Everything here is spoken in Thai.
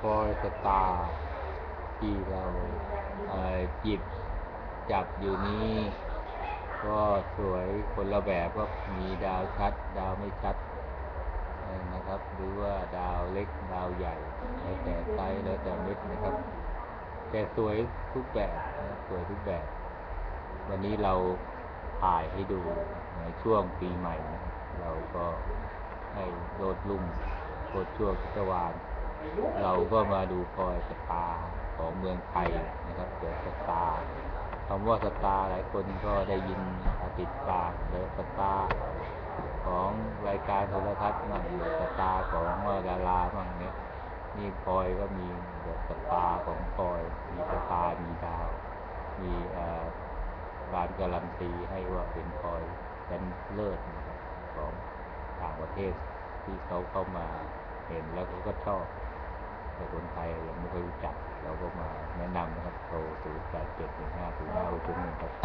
ฟอยสตาร์ที่เราเอ่อหยิบจับอยู่นี้ก็สวยคนละแบบก็มีดาวชัด ดาวไม่ชัดนะครับหรือว่าดาวเล็กดาวใหญ่แล้วแต่ไซส์แล้วแต่เม็ดนะครับ แต่สวยทุกแบบสวยทุกแบบ วันนี้เราถ่ายให้ดูในช่วงปีใหม่ เราก็ให้โลดลุ่มโคตรช่วงพิศวาน เราก็มาดูพลอยสตาของเมืองไทยนะครับเกิดสตาคำว่าสตาหลายคนก็ได้ยินติดปากเดอะสตาของรายการโทรทัศน์มั่งเดอะสตาของดารามั่งเนี้ยนี่พลอยก็มีเดอะสตาของพลอย มีสตามีดาว มีเอ่อการการันตีให้ว่าเป็นพลอยแชมป์เลิศนะครับของต่างประเทศที่เขาเข้ามาเห็นแล้วเขาก็ชอบ แต่คนไทยยังไม่ค่อยรู้จัก เราก็มาแนะนำนะครับโทร0 8 7 1 5 0 5 6 1ครับ